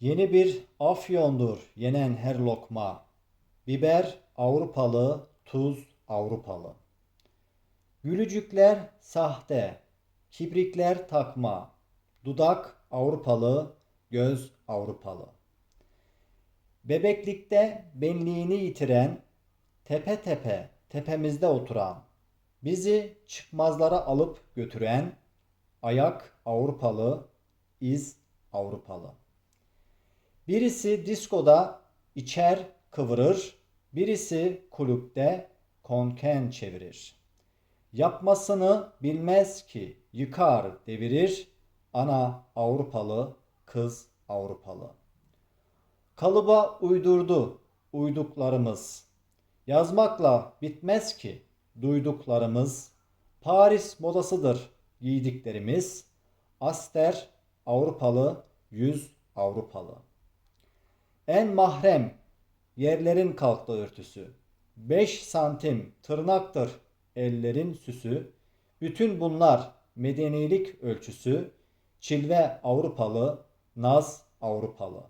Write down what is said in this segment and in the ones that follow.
Yeni bir afyondur yenen her lokma. Biber Avrupalı, tuz Avrupalı. Gülücükler sahte, kibrikler takma. Dudak Avrupalı, göz Avrupalı. Bebeklikte benliğini yitiren, tepe tepe tepemizde oturan, bizi çıkmazlara alıp götüren, ayak Avrupalı, iz Avrupalı. Birisi diskoda içer kıvırır, birisi kulüpte konken çevirir. Yapmasını bilmez ki yıkar devirir, ana Avrupalı, kız Avrupalı. Kalıba uydurdu uyduklarımız. Yazmakla bitmez ki duyduklarımız. Paris modasıdır giydiklerimiz. Aster Avrupalı, yüz Avrupalı. En mahrem yerlerin kalktı örtüsü. 5 santim tırnaktır ellerin süsü. Bütün bunlar medenilik ölçüsü. Çilve Avrupalı, naz Avrupalı.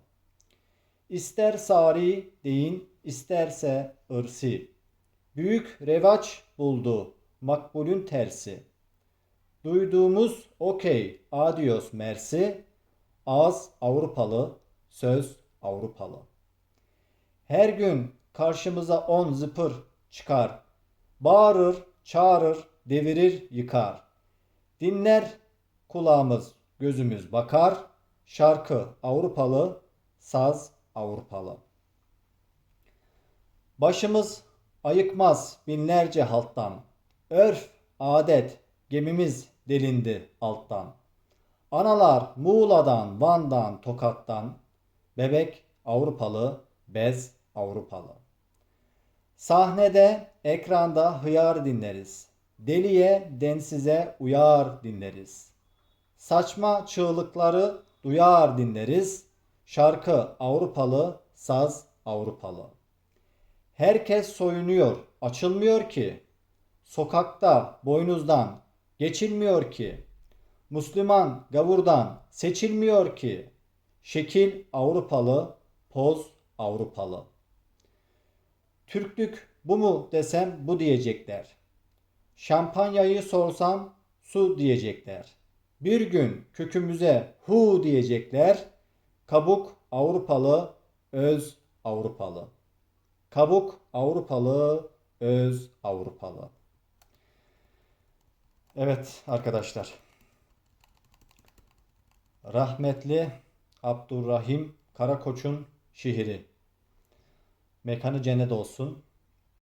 İster sari deyin, isterse ırsi. Büyük revaç buldu makbulün tersi. Duyduğumuz okey, adios, mersi. Ağız Avrupalı, söz Avrupalı. Her gün karşımıza on zıpır çıkar. Bağırır, çağırır, devirir, yıkar. Dinler kulağımız, gözümüz bakar. Şarkı Avrupalı, saz Avrupalı. Başımız ayıkmaz binlerce halttan. Örf, adet, gemimiz delindi alttan. Analar Muğla'dan, Van'dan, Tokat'tan. Bebek Avrupalı, bez Avrupalı. Sahnede, ekranda hıyar dinleriz. Deliye, densize uyar dinleriz. Saçma çığlıkları duyar dinleriz. Şarkı Avrupalı, saz Avrupalı. Herkes soyunuyor, açılmıyor ki. Sokakta boynuzdan geçilmiyor ki. Müslüman gavurdan seçilmiyor ki. Şekil Avrupalı, poz Avrupalı. Türklük bu mu desem bu diyecekler. Şampanyayı sorsam su diyecekler. Bir gün kökümüze hu diyecekler. Kabuk Avrupalı, öz Avrupalı. Kabuk Avrupalı, öz Avrupalı. Evet arkadaşlar. Rahmetli Abdurrahim Karakoç'un şiiri. Mekanı cennet olsun.